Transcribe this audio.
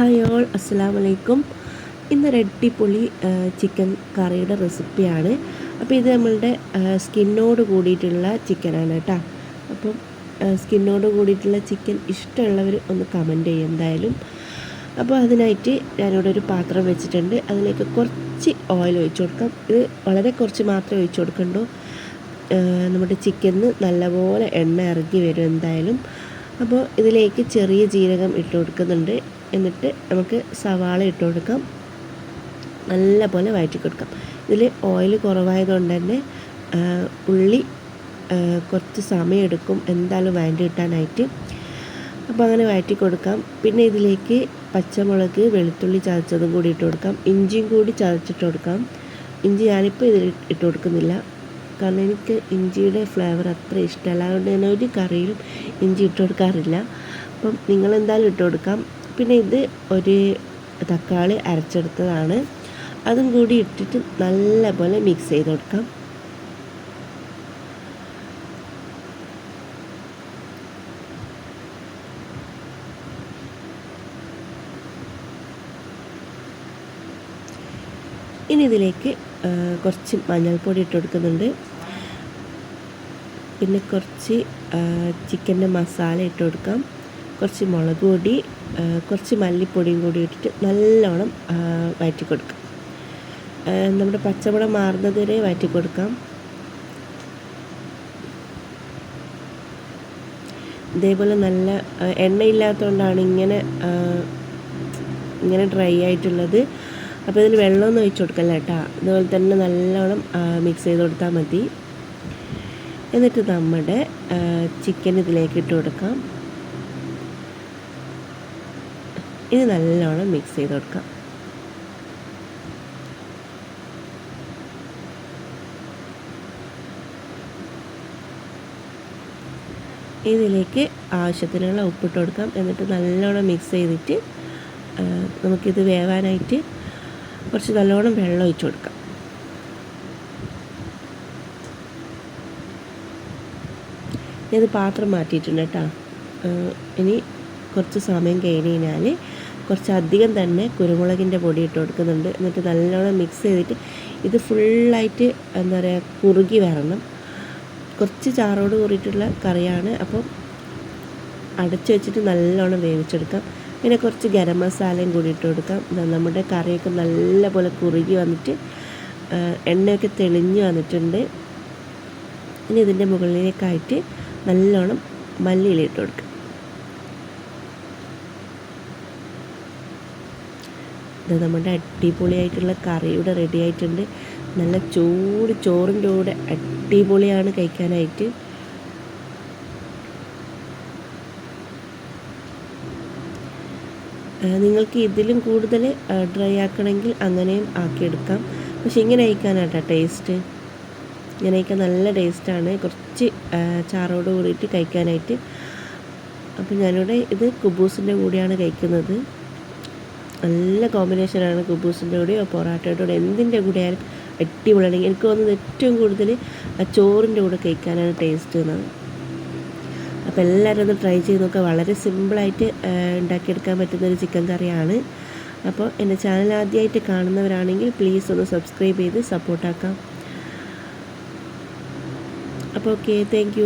Hi all അസ്സാം വലൈക്കും ഇന്നൊരു അടിപൊളി ചിക്കൻ കറിയുടെ റെസിപ്പിയാണ്. അപ്പോൾ ഇത് നമ്മളുടെ സ്കിന്നോട് കൂടിയിട്ടുള്ള ചിക്കനാണ് കേട്ടോ. അപ്പം സ്കിന്നോട് കൂടിയിട്ടുള്ള ചിക്കൻ ഇഷ്ടമുള്ളവർ ഒന്ന് കമന്റ് ചെയ്യും എന്തായാലും. അപ്പോൾ അതിനായിട്ട് ഞാനിവിടെ ഒരു പാത്രം വെച്ചിട്ടുണ്ട്. അതിലേക്ക് കുറച്ച് ഓയിൽ ഒഴിച്ചു കൊടുക്കാം. ഇത് വളരെ കുറച്ച് മാത്രം ഒഴിച്ചു കൊടുക്കണ്ടൂ. നമ്മുടെ ചിക്കനിൽ നല്ലപോലെ എണ്ണ ഇറങ്ങി വരും എന്തായാലും. അപ്പോൾ ഇതിലേക്ക് ചെറിയ ജീരകം ഇട്ട് കൊടുക്കുന്നുണ്ട്. എന്നിട്ട് നമുക്ക് സവാള ഇട്ട് കൊടുക്കാം. നല്ല പോലെ വഴറ്റി കൊടുക്കാം. ഇതിൽ ഓയിൽ കുറവായതുകൊണ്ട് തന്നെ ഉള്ളി കുറച്ച് സമയം എടുക്കും എന്തായാലും വഴറ്റി കിട്ടാനായിട്ട്. അപ്പോൾ അങ്ങനെ വഴറ്റി കൊടുക്കാം. പിന്നെ ഇതിലേക്ക് പച്ചമുളക് വെളുത്തുള്ളി ചതച്ചതും കൂടി ഇട്ട് കൊടുക്കാം. ഇഞ്ചിയും കൂടി ചതച്ചിട്ട് കൊടുക്കാം. ഇഞ്ചി ഞാനിപ്പോൾ ഇതിൽ ഇട്ട് കൊടുക്കുന്നില്ല. കാരണം എനിക്ക് ഇഞ്ചിയുടെ ഫ്ലേവർ അത്ര ഇഷ്ടമല്ല. അതുകൊണ്ട് ഞാൻ ഒരു കറിയിലും ഇഞ്ചി ഇട്ട് കൊടുക്കാറില്ല. അപ്പം നിങ്ങളെന്തായാലും ഇട്ട് കൊടുക്കാം. പിന്നെ ഇത് ഒരു തക്കാളി അരച്ചെടുത്തതാണ്. അതും കൂടി ഇട്ടിട്ട് നല്ലപോലെ മിക്സ് ചെയ്ത് കൊടുക്കാം. ഇനി ഇതിലേക്ക് കുറച്ച് മഞ്ഞൾപ്പൊടി ഇട്ട് കൊടുക്കുന്നുണ്ട്. പിന്നെ കുറച്ച് ചിക്കന്റെ മസാല ഇട്ട് കൊടുക്കാം. കുറച്ച് മുളക് പൊടി കുറച്ച് മല്ലിപ്പൊടിയും കൂടി ഇട്ടിട്ട് നല്ലോണം വഴറ്റി കൊടുക്കാം നമ്മുടെ പച്ചമുളക് മാറുന്നത് വരെ വഴറ്റി കൊടുക്കാം ഇതേപോലെ നല്ല എണ്ണയില്ലാത്തതുകൊണ്ടാണ് ഇങ്ങനെ ഇങ്ങനെ ഡ്രൈ ആയിട്ടുള്ളത്. അപ്പോൾ ഇതിൽ വെള്ളമൊന്നും ഒഴിച്ച് കൊടുക്കല്ല കേട്ടോ? അതുപോലെ തന്നെ നല്ലോണം മിക്സ് ചെയ്ത് കൊടുത്താൽ മതി. എന്നിട്ട് നമ്മുടെ ചിക്കൻ ഇതിലേക്ക് ഇട്ട് കൊടുക്കാം. ഇത് നല്ലോണം മിക്സ് ചെയ്ത് കൊടുക്കാം. ഇതിലേക്ക് ആവശ്യത്തിനുള്ള ഉപ്പിട്ട് കൊടുക്കാം. എന്നിട്ട് നല്ലോണം മിക്സ് ചെയ്തിട്ട് നമുക്കിത് വേവാനായിട്ട് കുറച്ച് നല്ലോണം വെള്ളം ഒഴിച്ചു കൊടുക്കാം. ഞാനത് പാത്രം മാറ്റിയിട്ടുണ്ട് കേട്ടോ. ഇനി കുറച്ച് സമയം കഴിഞ്ഞ് കഴിഞ്ഞാൽ കുറച്ച് അധികം തന്നെ കുരുമുളകിന്റെ പൊടി ഇട്ട് കൊടുക്കുന്നുണ്ട്. എന്നിട്ട് നല്ലോണം മിക്സ് ചെയ്തിട്ട് ഇത് ഫുള്ളായിട്ട് എന്താ പറയുക കുറുകി വരണം. കുറച്ച് ചാറോട് കൂറിയിട്ടുള്ള കറിയാണ്. അപ്പം അടച്ചു വെച്ചിട്ട് നല്ലോണം വേവിച്ചെടുക്കാം. പിന്നെ കുറച്ച് ഗരം മസാലയും കൂടി ഇട്ട് കൊടുക്കാം. നമ്മുടെ കറിയൊക്കെ നല്ലപോലെ കുറുകി വന്നിട്ട് എണ്ണയൊക്കെ തെളിഞ്ഞ് വന്നിട്ടുണ്ട്. ഇനി ഇതിന്റെ മുകളിലേക്കായിട്ട് നല്ലോണം മല്ലിയിലിട്ട് കൊടുക്കാം. ഇത് നമ്മുടെ അടിപൊളിയായിട്ടുള്ള കറിയുടെ റെഡി ആയിട്ടുണ്ട്. നല്ല ചൂട് ചോറിന്റെ കൂടെ അടിപൊളിയാണ് കഴിക്കാനായിട്ട്. നിങ്ങൾക്ക് ഇതിലും കൂടുതൽ ഡ്രൈ ആക്കണമെങ്കിൽ അങ്ങനെയും ആക്കിയെടുക്കാം. പക്ഷെ ഇങ്ങനെ കഴിക്കാനാട്ടോ ടേസ്റ്റ് ഇങ്ങനെ അയക്കാൻ നല്ല ടേസ്റ്റാണ് കുറച്ച് ചാറോട് കൂടിയിട്ട് കഴിക്കാനായിട്ട്. അപ്പോൾ ഞാനിവിടെ ഇത് കുബൂസിന്റെ കൂടെയാണ് കഴിക്കുന്നത്. നല്ല കോമ്പിനേഷനാണ് കുബൂസിന്റെ കൂടെയോ പൊറാട്ടയുടെ കൂടെ എന്തിന്റെ കൂടെ ആയാലും അടിപൊളിയാണ്. എനിക്ക് തോന്നുന്നത് ഏറ്റവും കൂടുതൽ ആ ചോറിന്റെ കൂടെ കഴിക്കാനാണ് ടേസ്റ്റ് എന്നത്. അപ്പോൾ എല്ലാവരും ഒന്ന് ട്രൈ ചെയ്ത് നോക്കുക വളരെ സിമ്പിളായിട്ട് ഉണ്ടാക്കിയെടുക്കാൻ പറ്റുന്ന ഒരു ചിക്കൻ കറിയാണ്. അപ്പോൾ എന്റെ ചാനൽ ആദ്യമായിട്ട് കാണുന്നവരാണെങ്കിൽ പ്ലീസ് ഒന്ന് സബ്സ്ക്രൈബ് ചെയ്ത് സപ്പോർട്ടാക്കാം അപ്പോൾ ഓക്കെ താങ്ക്